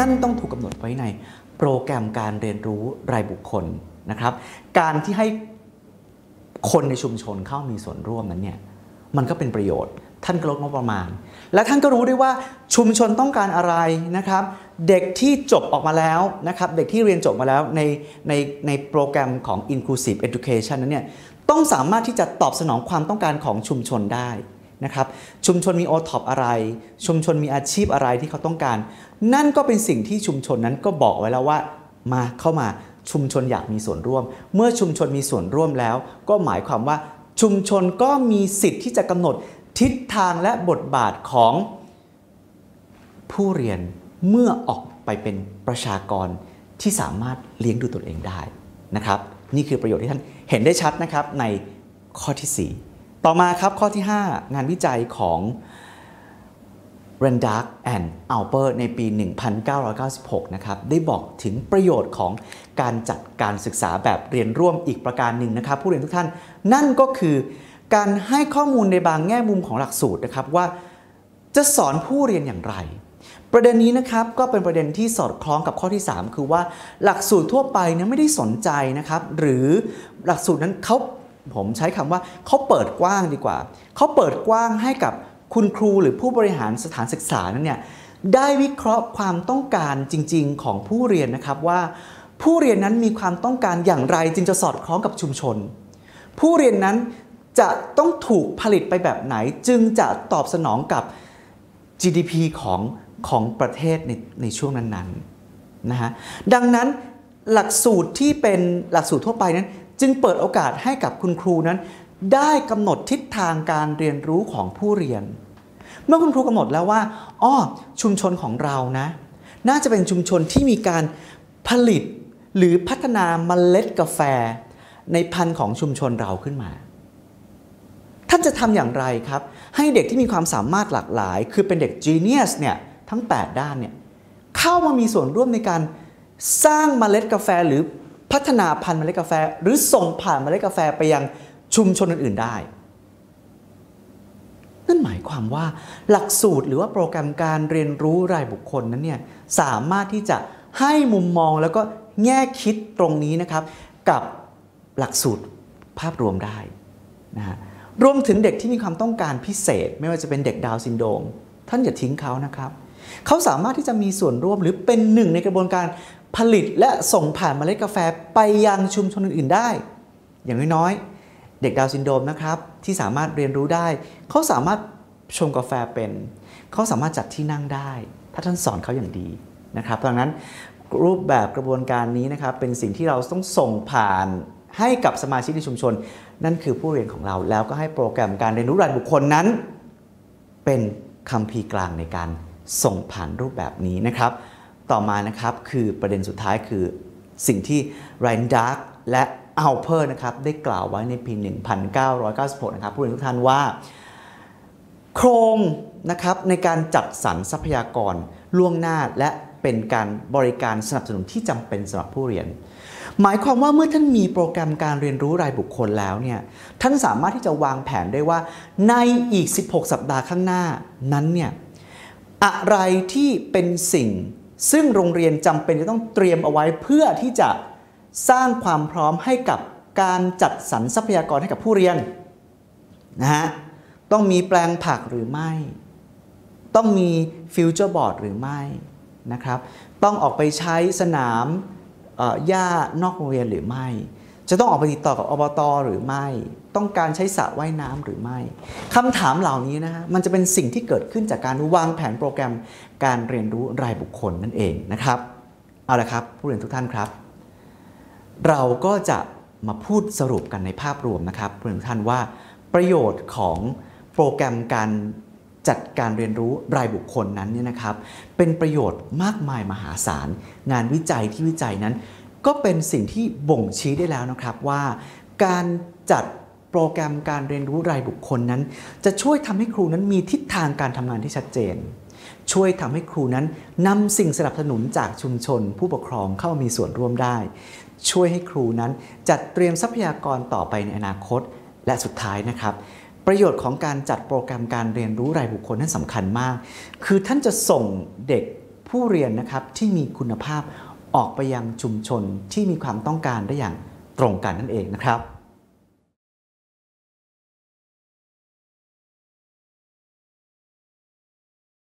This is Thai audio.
นั่นต้องถูกกำหนดไว้ในโปรแกรมการเรียนรู้รายบุคคลนะครับ การที่ให้คนในชุมชนเข้ามีส่วนร่วมนั้นเนี่ยมันก็เป็นประโยชน์ ท่านก็ลดงบประมาณ และท่านก็รู้ด้วยว่าชุมชนต้องการอะไรนะครับ เด็กที่จบออกมาแล้วนะครับ เด็กที่เรียนจบมาแล้วในในในโปรแกรมของ inclusive education นั้นเนี่ยต้องสามารถที่จะตอบสนองความต้องการของชุมชนได้ นะครับชุมชนมีโอท็อปอะไร ชุมชนมีอาชีพอะไรที่เขาต้องการ นั่นก็เป็นสิ่งที่ชุมชนนั้นก็บอกไว้แล้วว่ามาเข้ามาชุมชนอยากมีส่วนร่วม เมื่อชุมชนมีส่วนร่วมแล้ว ก็หมายความว่าชุมชนก็มีสิทธิ์ที่จะกำหนดทิศทางและบทบาทของผู้เรียนเมื่อออกไปเป็นประชากรที่สามารถเลี้ยงดูตนเองได้นะครับ นี่คือประโยชน์ที่ท่านเห็นได้ชัดนะครับในข้อที่ 4 ต่อมาครับข้อที่ 5 งานวิจัยของ r a n d a r k and Alper ในปี 1996 นะครับ ได้บอกถึงประโยชน์ของการจัดการศึกษาแบบเรียนร่วมอีกประการหนึ่งนะครับ ผู้เรียนทุกท่าน นั่นก็คือการให้ข้อมูลในบางแง่มุมของหลักสูตรนะครับว่าจะสอนผู้เรียนอย่างไร ประเด็นนี้นะครับก็เป็นประเด็นที่สอดคล้องกับข้อที่ 3 คือว่าหลักสูตรทั่วไปเนี่ยไม่ได้สนใจนะครับ หรือหลักสูตรนั้นเขา ผมใช้คำว่าเขาเปิดกว้างดีกว่า เขาเปิดกว้างให้กับคุณครูหรือผู้บริหารสถานศึกษานั้นเนี่ยได้วิเคราะห์ความต้องการจริง ๆ ของผู้เรียนนะครับว่า ผู้เรียนนั้นมีความต้องการอย่างไรจึงจะสอดคล้องกับชุมชน ผู้เรียนนั้นจะต้องถูกผลิตไปแบบไหน จึงจะตอบสนองกับ GDP ของของประเทศในในช่วงนั้นๆนะฮะดังนั้นหลักสูตรที่เป็นหลักสูตรทั่วไปนั้น จึงเปิดโอกาสให้กับคุณครูนั้น ได้กำหนดทิศทางการเรียนรู้ของผู้เรียน เมื่อคุณครูกำหนดแล้วว่าอ้อชุมชนของเรานะ น่าจะเป็นชุมชนที่มีการผลิตหรือพัฒนาเมล็ดกาแฟ ในพันธุ์ของชุมชนเราขึ้นมาท่านจะทำอย่างไรครับ ให้เด็กที่มีความสามารถหลากหลาย คือเป็นเด็ก genius เนี่ยทั้ง 8 ด้านเนี่ยเข้ามามีส่วนร่วมในการสร้างเมล็ดกาแฟหรือ พัฒนาพันธุ์เมล็ดกาแฟ หรือส่งผ่านเมล็ดกาแฟไปยังชุมชนอื่นๆได้ นั่นหมายความว่าหลักสูตรหรือว่าโปรแกรมการเรียนรู้รายบุคคลนั้นเนี่ยสามารถที่จะให้มุมมองแล้วก็แง่คิดตรงนี้นะครับ กับหลักสูตรภาพรวมได้นะฮะรวมถึงเด็กที่มีความต้องการพิเศษ ไม่ว่าจะเป็นเด็กดาวซินโดมท่านอย่าทิ้งเขานะครับ เขาสามารถที่จะมีส่วนร่วมหรือเป็นหนึ่งในกระบวนการผลิตและส่งผ่านเมล็ดกาแฟไปยังชุมชนอื่นๆได้ อย่างน้อยๆ เด็กดาวซินโดรมนะครับที่สามารถเรียนรู้ได้ เขาสามารถชงกาแฟเป็น เขาสามารถจัดที่นั่งได้ ถ้าท่านสอนเขาอย่างดีนะครับดังนั้นรูปแบบกระบวนการนี้นะครับเป็นสิ่งที่เราต้องส่งผ่านให้กับสมาชิกในชุมชน นั่นคือผู้เรียนของเราแล้วก็ให้โปรแกรมการเรียนรู้รายบุคคลนั้น เป็นคำพีกลางในการ ส่งผ่านรูปแบบนี้นะครับ ต่อมานะครับคือประเด็นสุดท้ายคือสิ่งที่ไรนดาร์กและอัลเพอร์นะครับได้กล่าวไว้ในปี 1996 นะครับผู้เรียนทุกท่านว่า โครงนะครับในการจัดสรรทรัพยากรล่วงหน้าและเป็นการบริการสนับสนุนที่จำเป็นสำหรับผู้เรียน หมายความว่าเมื่อท่านมีโปรแกรมการเรียนรู้รายบุคคลแล้วเนี่ยท่านสามารถที่จะวางแผนได้ว่าในอีก 16 สัปดาห์ข้างหน้านั้นเนี่ย อะไรที่เป็นสิ่ง ซึ่งโรงเรียนจำเป็นจะต้องเตรียมเอาไว้เพื่อที่จะสร้างความพร้อมให้กับการจัดสรรทรัพยากรให้กับผู้เรียนนะฮะต้องมีแปลงผักหรือไม่ ต้องมีฟิวเจอร์บอร์ดหรือไม่นะครับ ต้องออกไปใช้สนามหญ้านอกโรงเรียนหรือไม่ จะต้องออกไปติดต่อกับอบตหรือไม่ ต้องการใช้สระว่ายน้ำหรือไม่คำถามเหล่านี้นะฮะมันจะเป็นสิ่งที่เกิดขึ้นจากการวางแผนโปรแกรมการเรียนรู้รายบุคคลนั่นเองนะครับ เอาละครับ ผู้เรียนทุกท่านครับ เราก็จะมาพูดสรุปกันในภาพรวมนะครับผู้เรียนทุกท่านว่า ประโยชน์ของโปรแกรมการจัดการเรียนรู้รายบุคคลนั้นเนี่ยนะครับ เป็นประโยชน์มากมายมหาศาล งานวิจัยที่วิจัยนั้น ก็เป็นสิ่งที่บ่งชี้ได้แล้วนะครับว่า การจัด โปรแกรมการเรียนรู้รายบุคคลนั้น จะช่วยทำให้ครูนั้นมีทิศทางการทำงานที่ชัดเจน ช่วยทำให้ครูนั้นนำสิ่งสนับสนุนจากชุมชน ผู้ปกครองเข้ามีส่วนร่วมได้ ช่วยให้ครูนั้นจัดเตรียมทรัพยากรต่อไปในอนาคต และสุดท้ายนะครับ ประโยชน์ของการจัดโปรแกรมการเรียนรู้รายบุคคลนั้นสำคัญมาก คือท่านจะส่งเด็กผู้เรียนนะครับที่มีคุณภาพออกไปยังชุมชนที่มีความต้องการได้อย่างตรงกันนั่นเองนะครับ